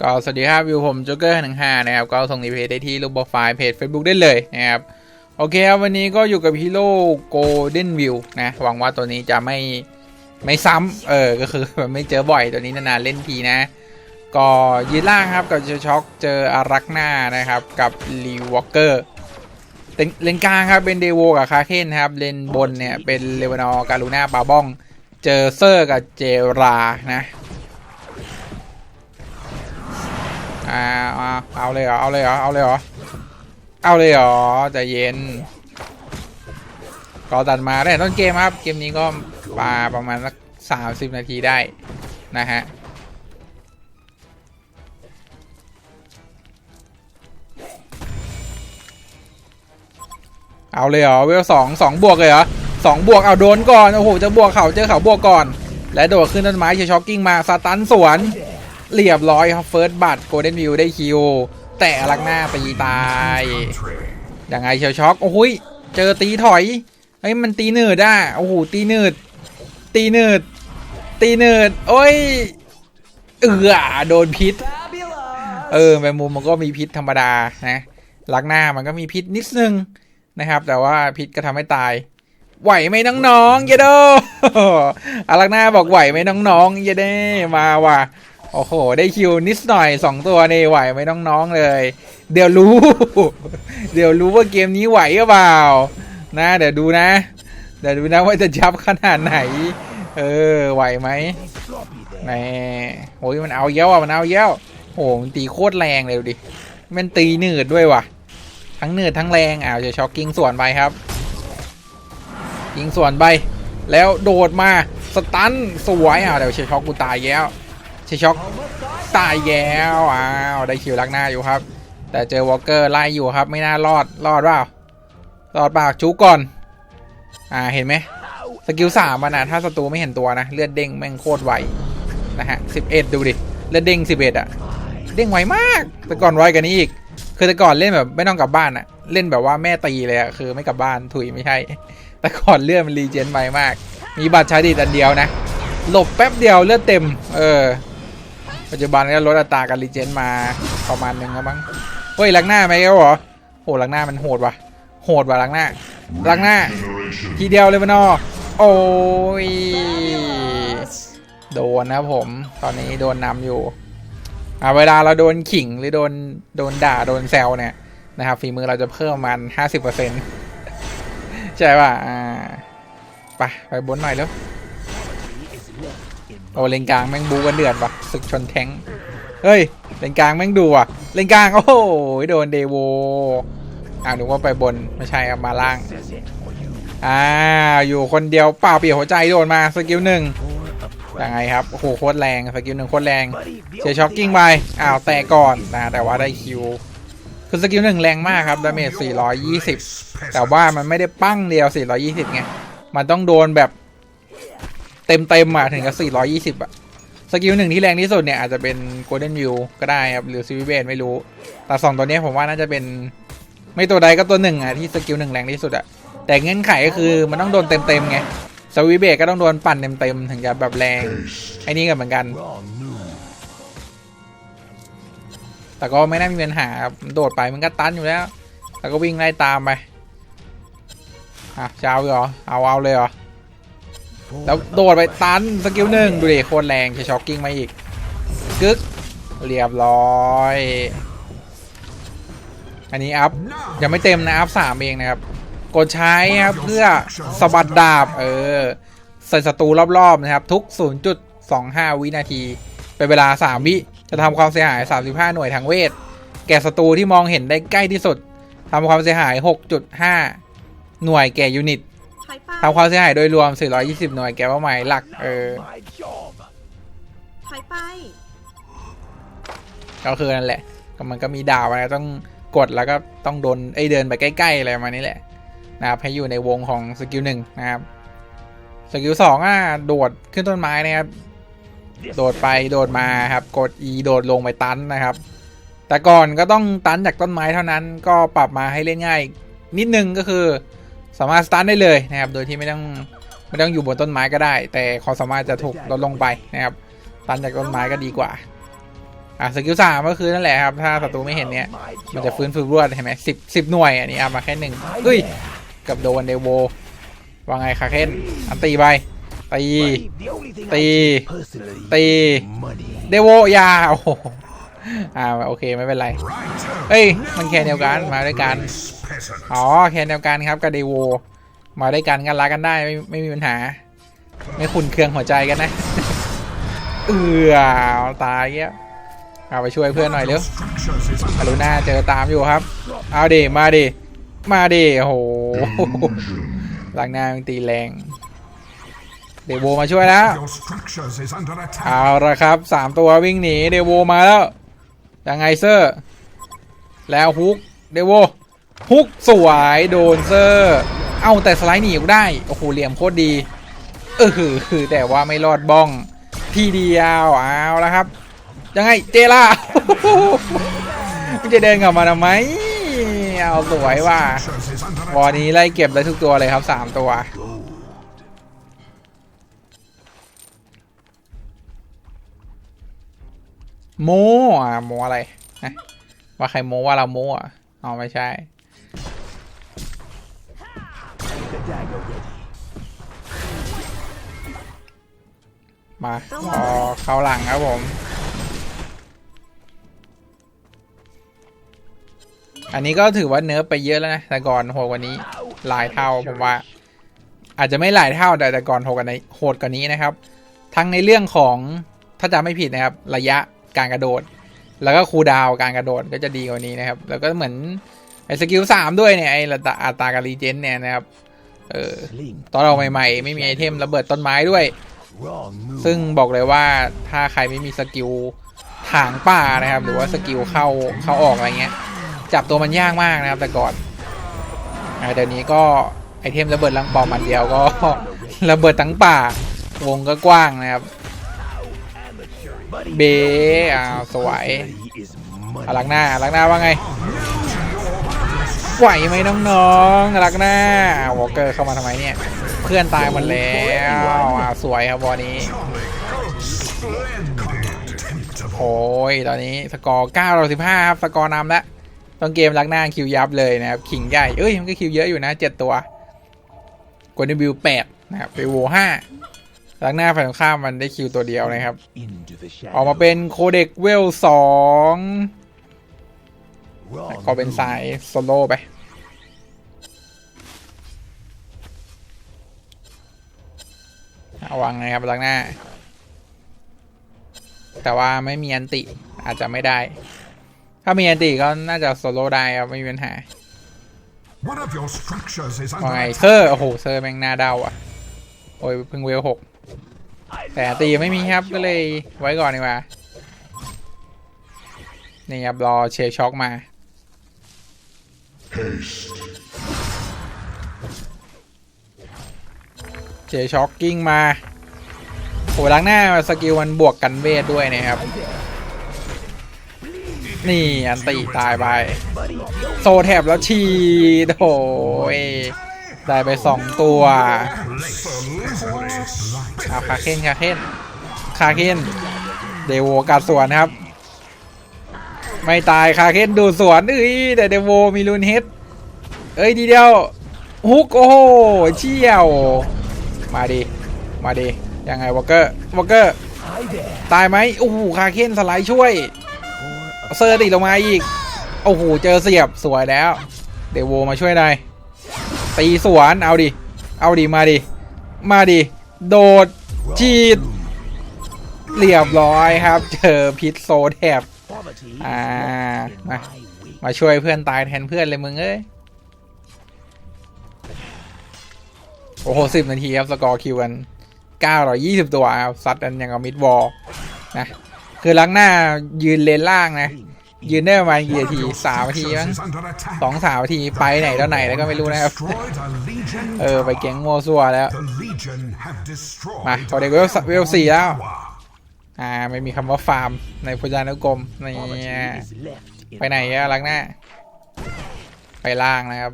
ก็สวัสดีครับวิวผมโจ๊กเกอร์หนึ่งห้านะครับ ก็ส่งรีเพจได้ที่รูปโปรไฟล์เพจ Facebook ได้เลยนะครับ โอเคครับ วันนี้ก็อยู่กับฮีโร่โกลเด้นวิวนะ หวังว่าตัวนี้จะไม่ไม่ซ้ำเออ ก็คือแบบไม่เจอบ่อยตัวนี้นานๆเล่นทีนะ ก็ยืนล่างครับกับเจอช็อกเจออารักหน้านะครับ กับรีวอลเกอร์เลนกลางครับเป็นเดโวกับคาเคนครับเลนบนเนี่ยเป็นเลวานอการูน่าปาบ้อง เจอเซอร์กับเจรานะ อ่าเอาเอาเลยเหรอ เอาเลยเหรอ เอาเลยเหรอ เอาเลยเหรอใจเย็นก็ตัดมาได้ต้นเกมครับ เกมนี้ก็มาประมาณสักสามสิบนาทีได้นะฮะเอาเลยเหรอเวลสองสองบวกเลยเหรอสองบวกเอาโดนก่อน โอ้โห จะบวกเขาเจอเขาบวกก่อน และโดดขึ้นต้นไม้เชช็อกกิ้งมาสตันสวน เรียบร้อยครับเฟิร์สบัตโกลเด้นวิวได้คิว แต่ลักหน้าตีตายยังไงเชียวช็อก โอ้โหยเจอตีถอยเฮ้ยมันตีเนืดอะโอ้โหตีเนืดตีเนืดตีเนืดโอ้ยเอือโดนพิษ เออแมงมุมมันก็มีพิษธรรมดานะลักหน้ามันก็มีพิษนิดนึงนะครับ แต่ว่าพิษก็ทำให้ตาย ไหวไหมน้องๆเยโดอารักหน้าบอกไหวไหมน้องๆเยเด้มาว่ะ โอ้โห ได้คิวนิดหน่อยสองตัวนี่ไหวไหมน้องๆเลย เดี๋ยวรู้ เดี๋ยวรู้ว่าเกมนี้ไหวหรือเปล่า นะ เดี๋ยวดูนะ เดี๋ยวดูนะว่าจะจับขนาดไหน เออ ไหวไหมแหมโอ้ยมันเอาเย้วอะมันเอาเย้วโหมันตีโคตรแรงเลยดูดิ มันตีหนืดด้วยว่ะ ทั้งหนืดทั้งแรงอ้าวจะช็อกกิ้งส่วนไปครับ ยิงส่วนไป แล้วโดดมา สตันสวยอ้าวเดี๋ยวเชช็อกกูตายแล้ว เชช็อกตายแย้วอ้าวได้คิวลักหน้าอยู่ครับ แต่เจอวอลเกอร์ไล่อยู่ครับ ไม่น่ารอดรอดเปล่ารอดเปล่าจุกก่อน อ่าเห็นไหมสกิลสามมันนะถ้าศัตรูไม่เห็นตัวนะ เลือดเด้งแม่งโคตรไวนะฮะสิบเอ็ดดูดิ เลือดเด้งสิบเอ็ดอะเด้งไวมาก แต่ก่อนไวกันนี้อีก คือแต่ก่อนเล่นแบบไม่ต้องกลับบ้านอะเล่นแบบว่าแม่ตีเลยอะคือไม่กลับบ้านถุยไม่ใช่ แต่ก่อนเลือดมันรีเจนไวมาก มีบัตรใช้ดีอันเดียวนะหลบแป๊บเดียวเลือดเต็ม เออ ปัจจุบันก็ลดอัตราการรีเจนมาประมาณหนึ่งแล้วมั้งเฮ้ยลักหน้าไหมครับเหรอโหลักหน้ามันโหดว่ะโหดว่ะลักหน้าลักหน้า ทีเดียวเลยมันอโอ้ยโดนนะผม ตอนนี้โดนนำอยู่อ่าเวลาเราโดนขิงหรือโดนโดนด่าโดนแซวเนี่ยนะครับฝีมือเราจะเพิ่มประมาณห้าสิบเปอร์เซ็นต์ใช่ป่ะอ่าไปไปบนหน่อยแล้ว โอ้เลนกลางแม่งบูกันเดือดว่ะศึกชนแทงเฮ้ยเลนกลางแม่งดูว่ะเลนกลางโอ้โหโดนเดโวอ่าหนูว่าไปบนไม่ใช่ครับมาล่างอ่าอยู่คนเดียวเปล่าเปลี่ยนหัวใจโดนมาสกิลหนึ่งยังไงครับโอ้โหโคตรแรงสกิลหนึ่งโคตรแรงเสียช็อกกิ้งไปอ้าวแต่ก่อนนะแต่ว่าได้คิวคือสกิลหนึ่งแรงมากครับดาเมจ420 แต่ว่ามันไม่ได้ปั้งเดียว 420 ไง มันต้องโดนแบบ เต็มเต็มๆอะถึงกับ 420 อะ สกิลหนึ่งที่แรงที่สุดเนี่ย อาจจะเป็น Golden View ก็ได้ครับ หรือซีวิเบนไม่รู้ แต่สองตัวเนี้ยผมว่าน่าจะเป็นไม่ตัวใดก็ตัวหนึ่งอะ ที่สกิลหนึ่งแรงที่สุดอะ แต่เงื่อนไขก็คือมันต้องโดนเต็มเต็มๆไงสวิเบตก็ต้องโดนปั่นเต็มๆถึงจะแบบแรงไอ้นี่ก็เหมือนกัน แต่ก็ไม่น่ามีปัญหาโดดไปมันก็ตันอยู่แล้ว แล้วก็วิ่งไล่ตามไปอะจะเอาเลยเหรอเอาเอาเลยเหรอ แล้วโดดไปตันสกิลหนึ่งดูดิโคตรแรงจะช็อกกิ้งมาอีกกึกเรียบร้อย อันนี้อัพยังไม่เต็มนะอัพสามเองนะครับ กดใช้ครับเพื่อสบัดดาบ เออ ใส่ศัตรูรอบๆนะครับ ทุก 0.25 วินาที เป็นเวลา 3 วิ จะทำความเสียหาย 35 หน่วยทางเวท แก่ศัตรูที่มองเห็นได้ใกล้ที่สุดทำความเสียหาย 6.5 หน่วยแก่ยูนิต ทำความเสียหายโดยรวม 420 หน่วยแก่เป้าหมายหลัก เออถอยไป ก็คือนั่นแหละ ก็มันก็มีดาวนะต้องกดแล้วก็ต้องโดนไอยเดินไปใกล้ๆอะไรประมาณนี้แหละนะครับให้อยู่ในวงของสกิลหนึ่งนะครับ สกิลสองอะโดดขึ้นต้นไม้นะครับ โดดไปโดดมาครับ กด E โดดลงไปตันนะครับ แต่ก่อนก็ต้องตันจากต้นไม้เท่านั้น ก็ปรับมาให้เล่นง่าย นิดนึงก็คือ สามารถสตันได้เลยนะครับ โดยที่ไม่ต้องไม่ต้องอยู่บนต้นไม้ก็ได้ แต่ความสามารถจะถูกลดลงไปนะครับตันจากต้นไม้ก็ดีกว่า อะสกิลสามก็คือนั่นแหละครับ ถ้าศัตรูไม่เห็นเนี่ยมันจะฟื้นฟูรวดเห็นไหมสิบสิบหน่วยอันนี้เอามาแค่หนึ่งเฮ้ยกับโดนเดโวว่าไงคาเคนอันตีไปตีตีตีเดโวยาโอ้โห อ่าโอเคไม่เป็นไรเฮ้ยมันแค่เดียวกันมาด้วยกันอ๋อแค่เดียวกันครับกับเดโวมาด้วยกันกันรักกันได้ไม่ไม่มีปัญหา ไม่ขุนเคืองหัวใจกันนะเออตายเงี้ยเอาไปช่วยเพื่อนหน่อยเร็วกรุณาเจอตามอยู่ครับ เอาดิมาดิมาดิโอ้โหหลังหน้ามันตีแรง เดโวมาช่วยแล้ว Your structures is under attack. เอาละครับสามตัววิ่งหนี เดโวมาแล้ว ยังไงเซอร์ แล้วฮุกเดโวฮุกสวยโดนเซอร์ เอ้าแต่สไลด์หนีก็ได้ โอ้โหเหลี่ยมโคตรดี เออคือแต่ว่าไม่รอดบ้องทีเดียวเอาแล้วครับ ยังไงเจล่าจะเดินกลับมาทำไมเอาสวยว่ะวอ attack. นี้ไล่เก็บได้ทุกตัวเลยครับสามตัว โมอะโมอะไรนะว่าใครโมว่าเราโมอะเอาไม่ใช่มาพอเข้าหลังครับผมอันนี้ก็ถือว่าเนิร์ฟไปเยอะแล้วนะแต่ก่อนโหดกว่านี้หลายเท่าผมว่า อาจจะไม่หลายเท่าแต่แต่ก่อนโหดกว่านี้โหดกว่านี้นะครับ ทั้งในเรื่องของถ้าจำไม่ผิดนะครับ ระยะ การกระโดด แล้วก็คูลดาวน์การกระโดดก็จะดีกว่านี้นะครับ แล้วก็เหมือนไอ้สกิลสามด้วยเนี่ยไอ้ระดับอัตราการรีเจนเนี่ยนะครับเออตอนเราใหม่ๆ ไม่มีไอเทมระเบิดต้นไม้ด้วย ซึ่งบอกเลยว่าถ้าใครไม่มีสกิลถางป่านะครับ หรือว่าสกิลเข้าเข้าออกอะไรเงี้ย จับตัวมันยากมากนะครับ แต่ก่อนอ่าเดี๋ยวนี้ก็ไอเทมระเบิดลังปอมมันเดียวก็ระเบิดทั้งป่า วงก็กว้างนะครับ เบอ่าสวยอารักหน้าอารักหน้าว่าไงไหวไหมน้องๆอารักหน้าวอลเกอร์เข้ามาทำไมเนี่ย เพื่อนตายหมดแล้วอ่าสวยครับวอนี้โอ้ยตอนนี้สกอร์9ต่อ15ครับสกอร์นำแล้วต้องเกมลักหน้าคิวยับเลยนะครับขิงใหญ่เอ้ยมันก็คิวเยอะอยู่นะ 7 ตัวกวนวิว8นะครับไปโว5 ลักหน้าฝ่ายตรงข้ามมันได้คิวตัวเดียวนะครับ ออกมาเป็นโคเด็กเวลสองก็เป็นสายโซโล่ไปเอาวางไงครับลักหน้า แต่ว่าไม่มีอันติอาจจะไม่ได้ ถ้ามีอันติก็น่าจะโซโล่ได้ครับไม่มีปัญหา One of your structures is ว่า under ไง attack. เซอร์ โอ้โห เซอร์แม่งหน้าเดาอะ โอ้ยเพิ่งเวลหก แต่ตีไม่มีครับก็เลยไว้ก่อนดีกว่านี่ครับรอเชยร์ช็อกมาเชช็อกกิ้งมาโอ้ล้างหน้าสกิลมันบวกกันเวทด้วยนะครับ นี่อันตีตายไป โซแทบแล้วชีดโอย ได้ไปสองตัวเอาคาเคนคาเคนคาเคนเดโวกัดสวนครับ ไม่ตายคาเคนดูสวนเอ้ยแต่เดโวมีลูนเฮดเอ้ยดีเดียวฮุกโอ้โหเชี่ยว มาดิมาดิยังไงวอเกอร์วอเกอร์ตายไหมโอ้โหคาเคนสไลด์ช่วยเซอร์ติดลงมาอีกโอ้โหเจอเสียบสวยแล้ว เดโวมาช่วยหน่อย ตีสวนเอาดิ เอาดิ มาดิ มาดิ โดดจีดเรียบร้อยครับ เจอพิษโซแทบอ่ามามาช่วยเพื่อนตายแทนเพื่อนเลยมึงเอ้ยโอ้โหสิบนาทีครับ สกอร์คิวกันเก้าร้อยี่สิบตัวครับซัดกันอย่างกับมิดวอลนะ คือล้างหน้ายืนเลนล่างนะ ยืนได้ประมาณกี่นาทีสามนาทีมั้ง Structures is under attack. สองสามนาทีไปไหนแล้วไหนแล้วก็ไม่รู้นะครับ Destroyed a legion เออ ไปเก่งมัวซัวแล้ว The legion have destroyed มาพอเด็กเวลเวลสี่แล้ว tower. อ่า ไม่มีคำว่าฟาร์มในพจนานุกรมนี่ไปไหนอะลักหน้า ไปล่างนะครับ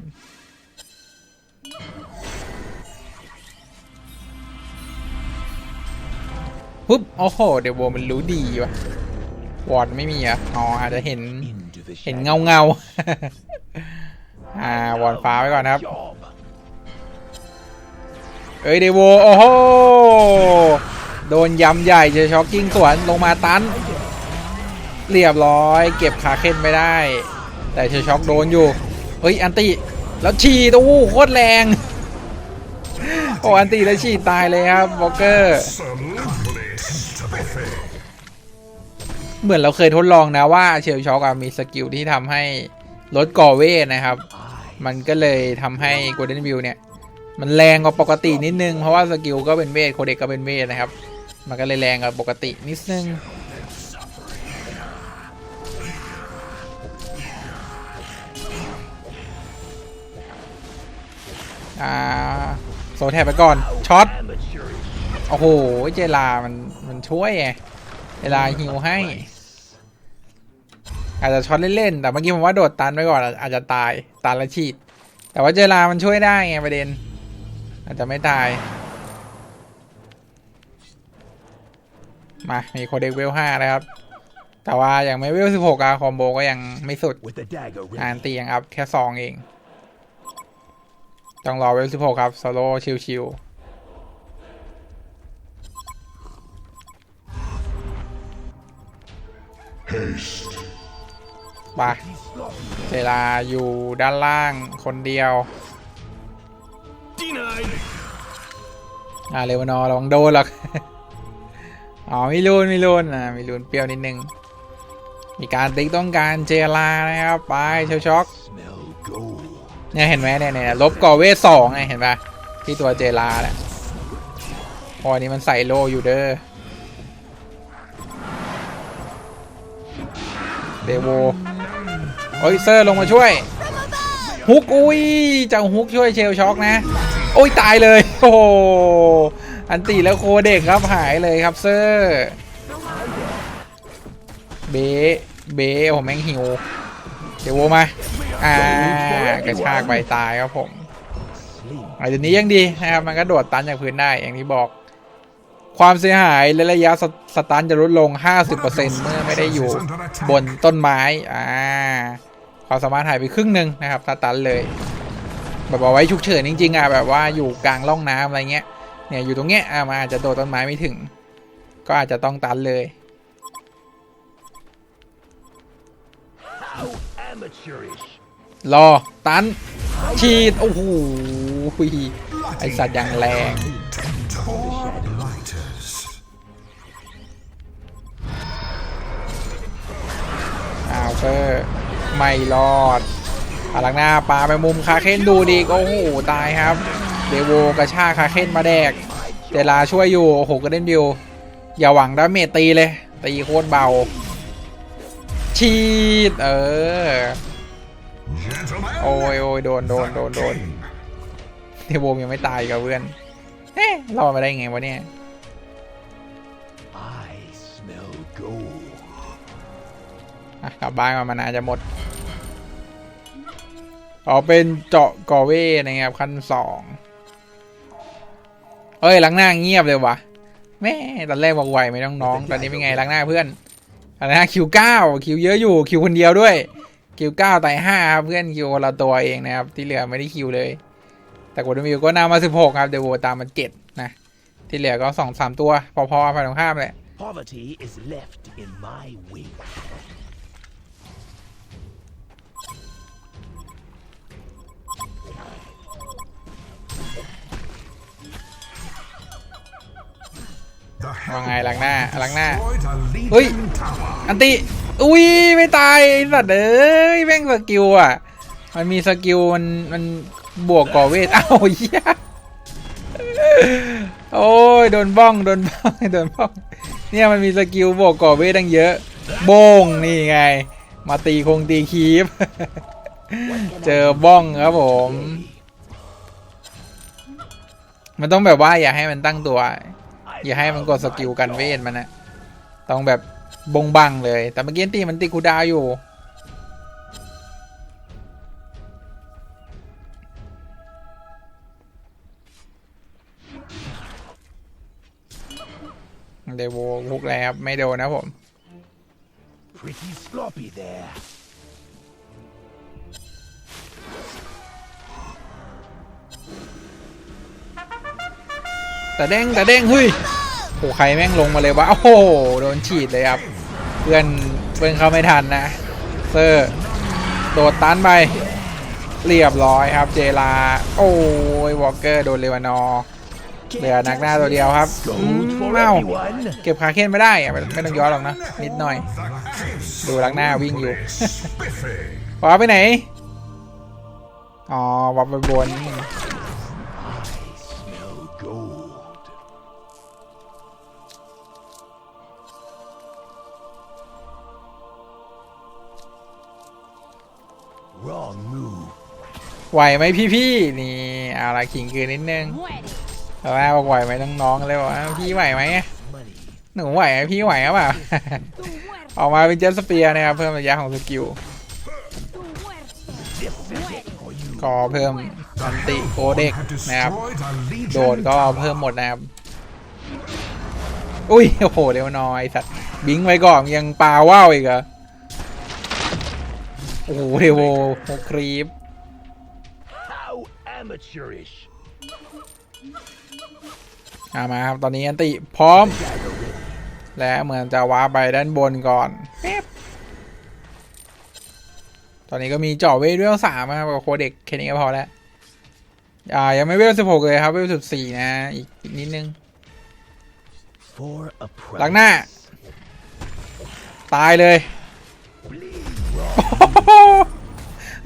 ปุ๊บโอ้โห เดี๋ยวโวมันรู้ดีว่ะ วอร์ดไม่มีเหรอะอ๋ออาจจะเห็น Into the เห็น shadows. เงาเงาๆอ่าวอร์ดฟ้าไว้ก่อนนะครับ Job. เอ้ยเดโวโอ้โห โดนยำใหญ่เจอช็อกกิ้งสวนลงมาตัน เรียบร้อย เก็บขาเค้นไม่ได้ แต่เชอช็อกโดนอยู่ เฮ้ย อันติ แล้วฉีดโอ้โหโคตรแรงโอ้อันติแล้วฉีดตายเลยครับบล็อกเกอร์ เหมือนเราเคยทดลองนะว่าเชลช็อกอะมีสกิลที่ทำให้ลดก่อเวทนะครับ มันก็เลยทำให้โกลเด้นวิวเนี่ย มันแรงกว่าปกตินิดนึง เพราะว่าสกิลก็เป็นเวทโคเด็กก็เป็นเวทนะครับ มันก็เลยแรงกว่าปกตินิดนึงอ่าโซแทบไปก่อน ช็อต Amateurish. โอ้โห เจลา มัน มันช่วยไงเวลาฮิวให้ อาจจะช็อตเล่นๆแต่เมื่อกี้ผมว่าโดดตันไปก่อนอาจอาจจะตายตันและฉีด แต่ว่าเจลามันช่วยได้ไงประเด็น อาจจะไม่ตาย มา มีโคเด็กเวลห้านะครับ แต่ว่าอย่างไม่เวลสิบหกอะคอมโบก็ยังไม่สุด With the dagger อ่าน ready. ตียังอัพแค่สองเอง ต้องรอเวลสิบหกครับโซโล่ชิวๆ ไปเวลาอยู่ด้านล่างคนเดียวอ่าเรวานอร์ระวังโดนหรอกอ๋อมีรูนมีรูนอ่ามีรูนเปรี้ยวนิดนึงมีการติ๊กต้องการเจลานะครับไปเชลช็อกเนี่ยเห็นไหมเนี่ยเนี่ยลบก่อเวทสองไงเห็นปะที่ตัวเจลาแหละพอนี้มันใส่โลอยู่เด้อเดโว โอ้ยเซอร์ลงมาช่วยฮุกอุ้ยจะเอาฮุกช่วยเชลช็อกนะ โอ้ยตายเลย โอ้โหอันตีแล้วโคเด็กครับหายเลยครับเซอร์เบเบะผมแม่งหิวเดโวมาอ่ากระชากไปตายครับผม Sleep. อาจจะนี้ยังดีนะครับมันก็โดดตันจากพื้นได้อย่างที่บอก ความเสียหายและระยะสสตันจะลดลง 50%เมื่อไม่ได้อยู่บนต้นไม้อ่า ความสามารถหายไปครึ่งหนึ่งนะครับสตันเลย แบบเอาไว้ฉุกเฉินจริงๆอะแบบว่าอยู่กลางร่องน้ำอะไรเงี้ยเนี่ยอยู่ตรงเนี้ยอ่ามาอาจจะโดดต้นไม้ไม่ถึง ก็อาจจะต้องตันเลยรอตันฉีดโอ้โหไอสัตว์อย่างแรงอ้าวเซอร์ ไม่รอดพลังหน้าปาไปมุมคาเคนดูดีก็โอ้โหตายครับ เดโวกระชากคาเคนมาแดกเดลาช่วยอยู่ โอ้โหก็เล่นดิว อย่าหวังดาเมจตีเลย ตีโคตรเบา ชีดเออ โอ้ยโอ้ยโดนโดนโดนโดนเดโวยังไม่ตายกับเพื่อนเฮ้รอดมาได้ไงวะเนี่ย กลับบ้านก่อนมันอาจจะหมดอ๋อเป็นเจาะกอเว่นะครับขั้นสองเอ้ยหลังหน้าเงียบเลยวะแม่ตอนแรกบอกไหวไหมน้องๆตอนนี้เป็นไงหลังหน้าเพื่อนหลังหน้าคิวเก้าคิวเยอะอยู่คิวคนเดียวด้วย คิวเก้าไต่ห้าครับเพื่อนคิวคนละตัวเองนะครับ ที่เหลือไม่ได้คิวเลย แต่กดมิวก็นำมาสิบหกครับเดโวตามมาเจ็ดนะ ที่เหลือก็สองสามตัว พอๆฝ่ายตรงข้ามแหละ ว่าไงหลังหน้าหลังหน้า Destroyed a Legion Ui. tower. อันติอุ้ยไม่ตายไอ้สัตว์เอ้ยแม่งสกิลอะ มันมีสกิลมันมันบวกก่อเวทอ้าวเหี้ยโอ้ยโดนบ้องโดนบ้องโดนบ้องเนี่ยมันมีสกิลบวกก่อเวทตั้งเยอะ โบ้งนี่ไง มาตีคงตีคีบเจอบ้องครับผม มันต้องแบบว่าอย่าให้มันตั้งตัว อย่าให้มันกดสกิลกันเวทมันนะต้องแบบบงบังเลย แต่เมื่อกี้ตีมันตีคูดาวอยู่เดโวพุกแล้วครับไม่โดนนะผม pretty sloppy there. แต่เด้งแต่เด้งเฮ้ยโอ้ใครแม่งลงมาเลยวะโอ้โหโดนฉีดเลยครับ เพื่อนเพื่อนเข้าไม่ทันนะเซอร์โดดตันไปเรียบร้อยครับเจลา โอ้ยวอลเกอร์โดนเลวานอร์เหลือนักหน้าตัวเดียวครับอืม Gold for เอ้า everyone. เก็บคาเคนไม่ได้อะไม่ไม่ต้องย้อนหรอกนะนิดหน่อย ดูลักหน้าวิ่งอยู่ Spiffy. ว้าไปไหน อ๋อวับไปบน ไหวไหมพี่ๆนี่เอาละขิงคืนนิดนึงแต่ว่าบอกไหวไหมน้องๆเลยบอกว่าพี่ไหวไหม Money. หนูไหวไหมพี่ไหวหรือเปล่าออกมาเป็นเจตสเปียร์นะครับเพิ่มระยะของสกิล This is it for you. ก็เพิ่มอันติโอเด็ก Have นะครับ destroyed a legion โดดก็เพิ่มหมดนะครับอุ้ยโอ้โหเร็วน้อยสัตว์บิงไว้ก่อนยังปลาว่าวอีกเหรอโอ้โหเทโวโคครีป How amateurish. อามาครับ ตอนนี้อันติพร้อม และเหมือนจะว้าร์ปไปด้านบนก่อนแป๊บตอนนี้ก็มีเจาะเวทเวลสามนะครับกับโคเด็กแค่นี้ก็พอแล้ว อ่า ยังไม่เวลสิบหกเลยครับ เวลสิบสี่นะ อีกอีกนิดนึง For a หลัง price. หน้า ตายเลย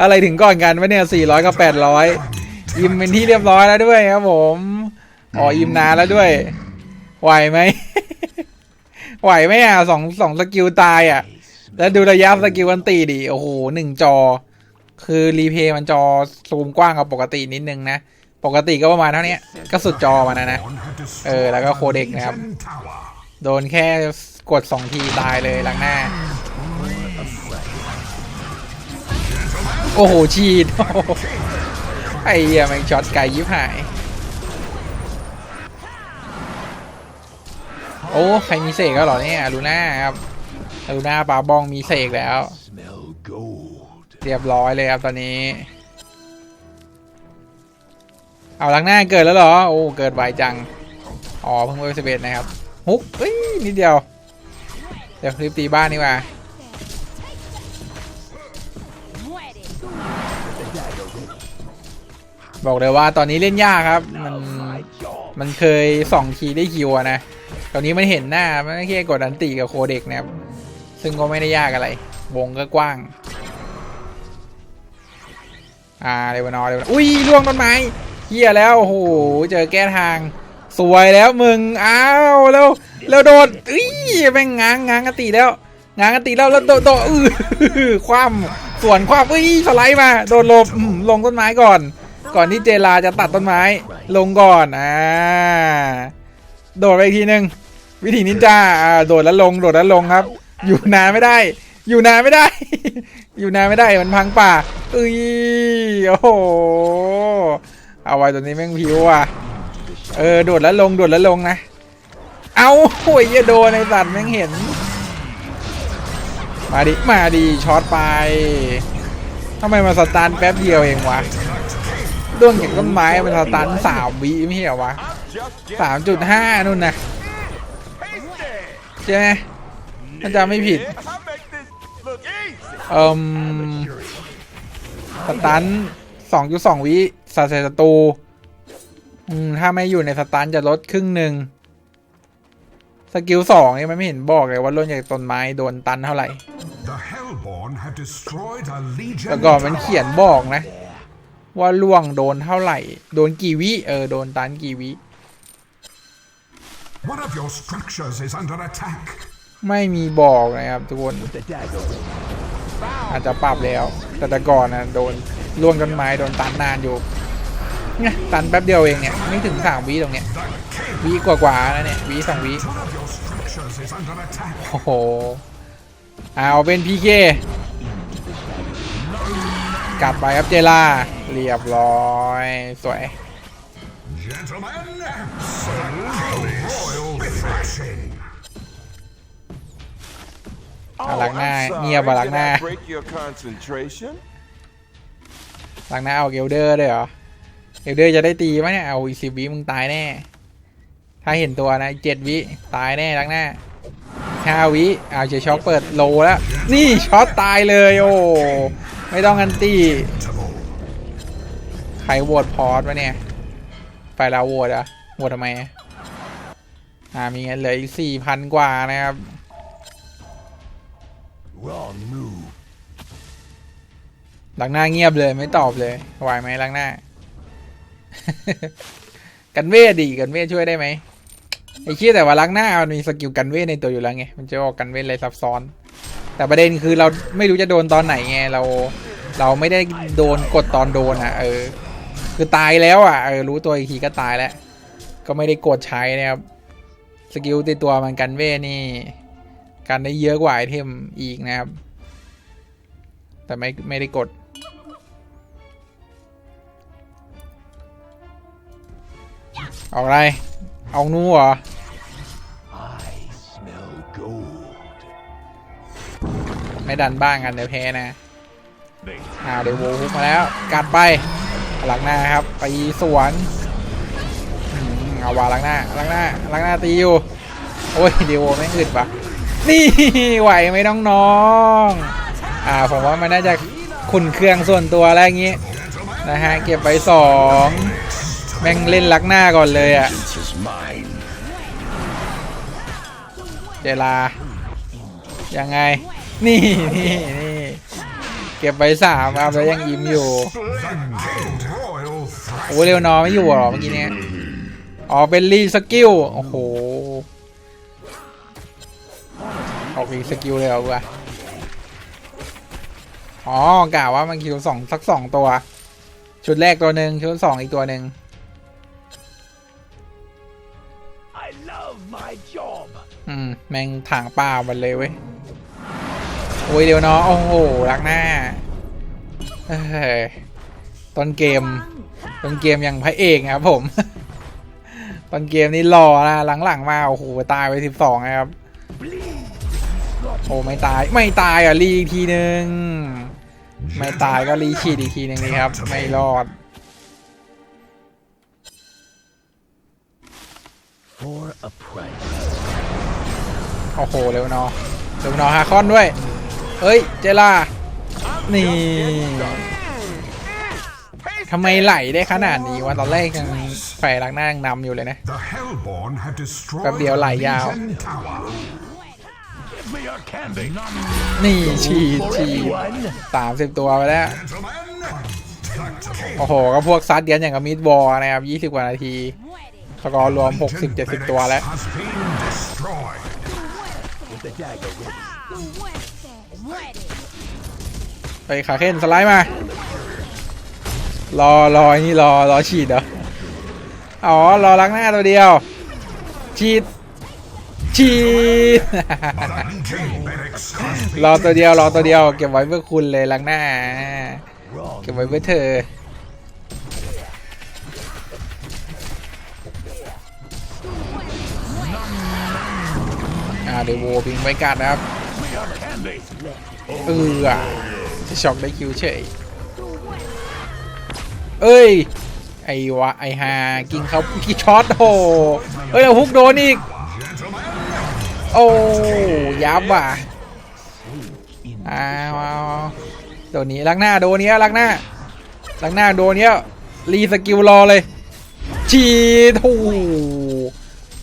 อะไรถึงก่อนกันวะเนี่ย400กับ800อิมเป็นที่เรียบร้อยแล้วด้วยครับผมอ๋ออิมนานแล้วด้วย ไหวไหม ไหวไหมอะสองสองสกิลตายอะ แล้วดูระยะสกิลวันตีดิโอ้โหหนึ่งจอ คือรีเพย์มันจอซูมกว้างกว่าปกตินิดนึงนะ ปกติก็ประมาณเท่านี้ก็สุดจอมันนะนะ เออ แล้วก็โคเด็กนะครับ โดนแค่กดสองทีตายเลยหลังหน้า โอ้โหฉีดไอ้เหี้ยแม่งช็อตไกลยิบหาย โอ้ ใครมีเสกแล้วเหรอเนี่ยลูน่าครับลูน่าปาบองมีเสกแล้ว เรียบร้อยเลยครับตอนนี้ เอาลังหน้าเกิดแล้วเหรอ โอ้ เกิดไวจัง อ๋อเพิ่งเวลสิบเอ็ดนะครับ ฮุกเอ้ยนิดเดียว เดี๋ยวคลิปตีบ้านนี่ว่า บอกเลยว่าตอนนี้เล่นยากครับ มันมันเคยสองทีได้คิวนะตอนนี้มันเห็นหน้ามันแค่กดอันติกับโคเด็กนะครับ ซึ่งก็ไม่ได้ยากอะไร วงก็กว้าง อ่าเรวนอร์เรวนออุ้ยล่วงต้นไม้เฮียแล้วโอ้โหเจอแก้ทาง สวยแล้วมึงอ้าวแล้วแล้วโดดอุ้ยแม่งง้างง้างกติแล้วง้างกติแล้วแล้วโดดโดดอือคว่ำส่วนคว่ำอุ้ยสไลด์มา โดดหลบลงต้นไม้ก่อน ก่อนที่เจลาจะตัดต้นไม้ ลงก่อนอ่าโดดไปอีกทีหนึ่งวิธีนินจาอ่าโดดแล้วลงโดดแล้วลงครับ อยู่นานไม่ได้ อยู่นานไม่ได้ อยู่นานไม่ได้มันพังป่าเอ้ยโอ้โหเอาไว้ตัวนี้แม่งพิวอะเออโดดแล้วลงโดดแล้วลงนะเอาโอ้ยโดนไอสัตว์แม่งเห็น มาดิมาดิช็อตไปทำไมมาสตาร์แป๊บเดียวเองวะ ด้วงจากต้นไม้มันสตาร์ทสามวิไม่ใช่เหรอวะสามจุดห้านู่นนะใช่ไหมถ้าจำไม่ผิดเอ่มสตันสองจุดสองวิสัตว์ใส่ศัตรูอืมถ้าไม่อยู่ในสตันจะลดครึ่งหนึ่งสกิลสองนี่มันไม่เห็นบอกเลยว่าล่นจากต้นไม้โดนตันเท่าไหร่ The Hellborn have destroyed a legion แต่ก่อนมัน tower. เขียนบอกนะ ว่าล่วงโดนเท่าไหร่ โดนกี่วิเออโดนตันกี่วิ One of your structures is under attack. ไม่มีบอกนะครับทุกคน The dagger. อาจจะปรับแล้ว แต่แต่ก่อนนะโดนล่วงต้นไม้โดนตันนานอยู่เนี่ยตันแป๊บเดียวเองเนี่ยไม่ถึงสามวิตรงเนี้ยวิกว่าๆแล้วเนี่ยวิสองวิ One of your structures is under attack. โอ้โหเอาเป็นพีเคกลับไปครับเจล่า เรียบร้อย สวย Gentlemen, absolutely royal refreshing. อะ Oh, หลังหน้า I'm sorry. เงียบอะหลัง Did หน้า I break your concentration? หลังหน้าเอาเกลเดอร์ด้วยเหรอ เกลเดอร์จะได้ตีไหมเนี่ย เอาอีกสิบวิมึงตายแน่ ถ้าเห็นตัวนะเจ็ดวิ ตายแน่หลังหน้าห้าวิเอาเจช็อคเปิดโลแล้ว นี่ช็อตตายเลยโอ้ ไม่ต้องกันตี ใครโหวตพอร์ตวะเนี่ยไปแล้วโหวตอะโหวตทำไมอะอ่ามีเงินเหลืออีกสี่พันกว่านะครับ Wrong move. หลังหน้าเงียบเลยไม่ตอบเลยไหวไหมหลังหน้า กันเวทดีกันเวทช่วยได้ไหมไอ้เชี่ยแต่ว่าหลังหน้ามันมีสกิลกันเวทในตัวอยู่แล้วไง มันจะออกกันเวทอะไรซับซ้อน แต่ประเด็นคือเราไม่รู้จะโดนตอนไหนไงเรา เราไม่ได้โดนกดตอนโดนอะ เออ คือตายแล้วอะรู้ตัวอีกทีก็ตายแล้ว ก็ไม่ได้กดใช้นะครับ สกิลติดตัวมันกันเวทนี่ กันได้เยอะกว่าไอเทมอีกนะครับ แต่ไม่ไม่ได้กดเอาอะไร เอานูเหรอไม่ดันบ้างกันเดี๋ยวแพ้นะอ่าเดี๋ยวโวฮุกมาแล้ว กัดไป หลังหน้าครับไปสวนเอาว่าหลังหน้าหลังหน้าหลังหน้าตีอยู่โอ้ยเดียวโวไม่อึดปะนี่ไหวไหมน้องๆอ่าผมว่ามันน่าจะขุนเครื่องส่วนตัวอะไรอย่างงี้นะฮะเก็บไปสองแม่งเล่นลักหน้าก่อนเลยอะเจลายังไง นี่นี่นี่เก็บไปสามครับแล้วยังยิ้มอยู่ โอ้เร็วนอไม่อยู่หรอเมื่อกี้เนี้ยอ๋อเป็นรีสกิลโอ้โหออกรีสกิลเลยเหรอวะอ๋อกะว่ามันคิวสองสักสองตัว ชุดแรกตัวหนึ่งชุดสองอีกตัวหนึ่ง I love my job. อืม แม่งถางเปล่ามันเลยเว้ยโอ้ยเดี๋ยวเนาะโอ้โหรักหน้าเอ้ย ต้นเกม ต้นเกมยังพระเอกนะครับ ผมต้นเกมนี่รอนะหลังๆมาโอ้โหตายไปสิบสองนะครับโอ้ไม่ตายไม่ตายอะรีอีกทีนึงไม่ตายก็รีฉีดอีกทีนึงนี่ครับ ไม่รอด For a price. โอ้โหเร็วเนาะเร็วเนาะฮาคอนด้วย เฮ้ย เจล่า นี่ ทำไมไหลได้ขนาดนี้วะตอนแรกยังไฟลักหน้ายังนำอยู่เลยนะ The Hellborn have destroyed แป๊บเดียวไหลยาว a Legion tower. Give me your candy. นี่ฉีด For ฉีด everyone. สามสิบตัวไปแล้ว Gentlemen, the โอ้โห ก็พวกซัดเดียนอย่างกับมิดบอลนะครับยี่สิบกว่านาทีสกอร์รวม 60 70 ตัวแล้ว has been destroyed. With the dagger ready. ไปขาเค้นสไลด์มา รอรอไอ้นี่รอรอฉีดเหรออ๋อรอล้างหน้าตัวเดียว ฉีดฉีด Legion barracks has been รอตัวเดียวรอตัวเดียวเก็บไว้เพื่อคุณเลยล้างหน้า Wrong. เก็บไว้เพื่อเธออ่าเดยวโวบิงไว้กัดนะครับ Candy. เอออะจะช็อกได้คิวเฉย เอ้ย ไอวะไอฮากินเขากี่ช็อตโหเอ้ยเอาฮุกโดนอีก โอ้ยับว่ะอ้าวอ้าวอ้าวโดนนี้ลักหน้าโดนเนี้ยลักหน้าลักหน้าโดนเนี้ยรีสกิลรอเลย ชีทู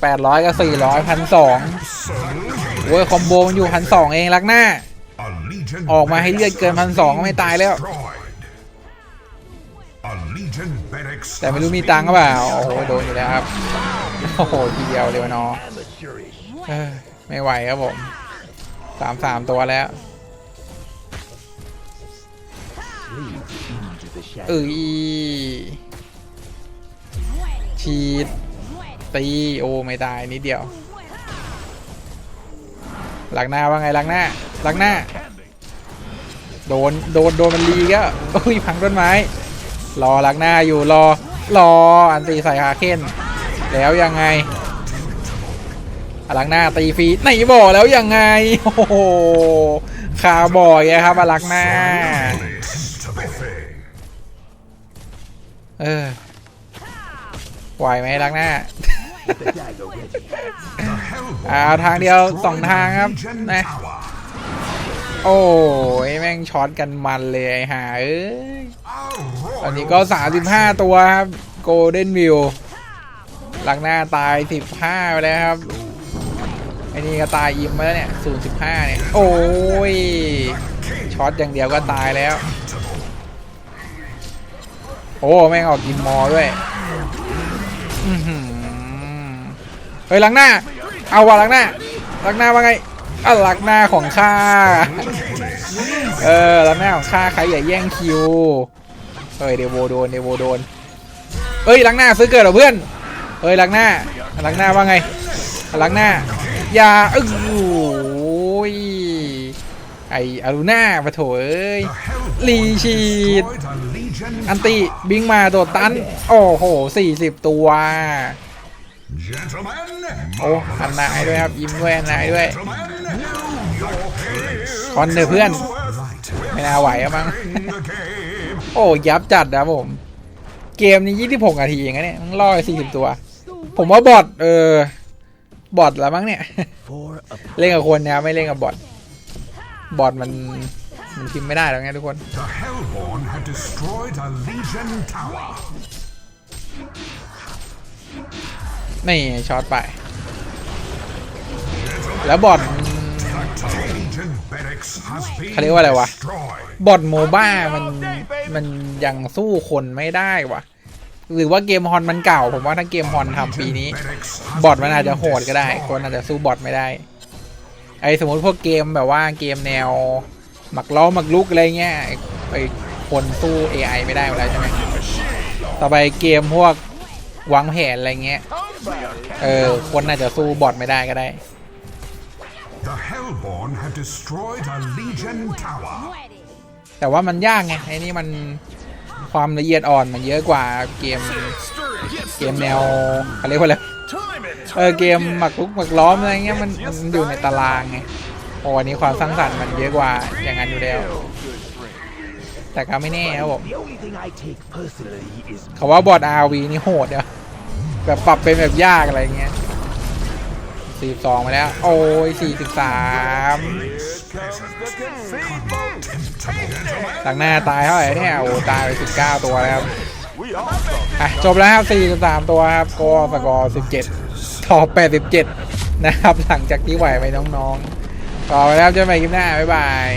แปดร้อยกับสี่ร้อยพันสองโว้ยคอมโบมันอยู่พันสองเองลักหน้า ออกมาให้เลือดเกินพันสองก็ไม่ตายแล้ว แต่ไม่รู้มีตังค์เปล่าโอ้โหโดนอยู่แล้วครับโอ้โหทีเดียวเลยวะนอ Amateurish. เอ้ยไม่ไหวครับผมสามสามตัวแล้วเอ้ยฉีดตีโอ้ไม่ตายนิดเดียว หลังหน้าว่าไงหลังหน้าหลังหน้า โดนโดนโดนมันรีก็อุ้ยพังต้นไม้ รอลังหน้าอยู่รอรออันตีใส่คาเคนแล้วยังไงอลังหน้าตีฟรีไหนบอกแล้วยังไงโอ้โหคาร์บอยอะครับอลังหน้าเออไหวไหมลังหน้าอ่าทางเดียวสองทางครับนะโอ้ยแม่งช็อตกันมันเลยไอ้ห่าเอ้ย ตอนนี้ก็ 35 ตัวครับโกลเด้นวิวหลังหน้าตาย 15 ไปแล้วครับไอ้นี่ก็ตายยิมมาแล้วเนี่ย0.15 เนี่ย โอ้ย ช็อตอย่างเดียวก็ตายแล้ว โอ้ แม่งออกกินมอด้วยเฮ้ยหลังหน้า เอาว่ะหลังหน้าหลังหน้าว่าไงอะหลังหน้าของข้า เออหลังหน้าของข้าใครอย่าแย่งคิว เฮ้ยเดโวโดนเดโวโดนเอ้ยหลังหน้าซื้อเกิดเหรอเพื่อนเฮ้ยหลังหน้าหลังหน้าว่าไงหลังหน้าอย่าเอ้ยโอ้ยไออารูน่าปะโถเอ้ย The Hellborn Lee have Sheet. destroyed a Legion อันติบิงมาโดดตัน โอ้โห40ตัว Gentlemen, โอ้อันนายด้วยครับยิ้มด้วยอันนายด้วยคอนเถอเพื่อน ไม่น่าไหวอะมั้ง โอ้ยับจัดนะผม เกมนี้26นาทีเองนะเนี่ยต้องล่อไป40ตัว ผมว่าบอทเออบอทแล้วมั้งเนี่ย For a เล่นกับคนนะครับไม่เล่นกับบอทบอทมันมันพิมพ์ไม่ได้หรอกไงทุกคน The Hellborn have destroyed a Legion Tower. นี่ช็อตไป แล้วบอท เขาเรียกว่าอะไรวะ บอทโมบ้ามันมันยังสู้คนไม่ได้วะหรือว่าเกมฮอนมันเก่า ผมว่าถ้าเกมฮอนทำปีนี้ บอทมันอาจจะโหดก็ได้ คนอาจจะสู้บอทไม่ได้ ไอสมมติพวกเกมแบบว่าเกมแนวหมักล้อหมักลุกอะไรเงี้ยไอ้คนสู้ AI ไม่ได้อยู่แล้วใช่ไหมต่อไปเกมพวกวางแผนอะไรเงี้ย เออ คนอาจจะสู้บอทไม่ได้ก็ได้ The Hellborn have destroyed a Legion Tower. แต่ว่ามันยากไงไอ้นี่มันความละเอียดอ่อนมันเยอะกว่าเกมเกมแนวเขาเรียกว่าอะไรเออเกมหมักลุกหมักล้อมอะไรเงี้ยมันมันอยู่ในตารางไงโอ้อันนี้ความสร้างสรรค์มันเยอะกว่าอย่างนั้นอยู่แล้วแต่ก็ไม่แน่ครับผม The only thing I take personally is เขาว่าบอร์ด RV นี่โหดอะแบบปรับเป็นแบบยากอะไรเงี้ย 42มาแล้ว โอ้ย 43 Here comes the conceit. หลังหน้าตายเท่าไหร่เนี่ย โอ้ตายไป 19 ตัวแล้วครับอะจบแล้วครับ 43 ตัวครับ ก็สกอร์17 ต่อ 87 นะครับ หลังจากที่ไหวไปน้องๆ ต่อไปแล้วเจอกันใหม่คลิปหน้า บ๊ายบาย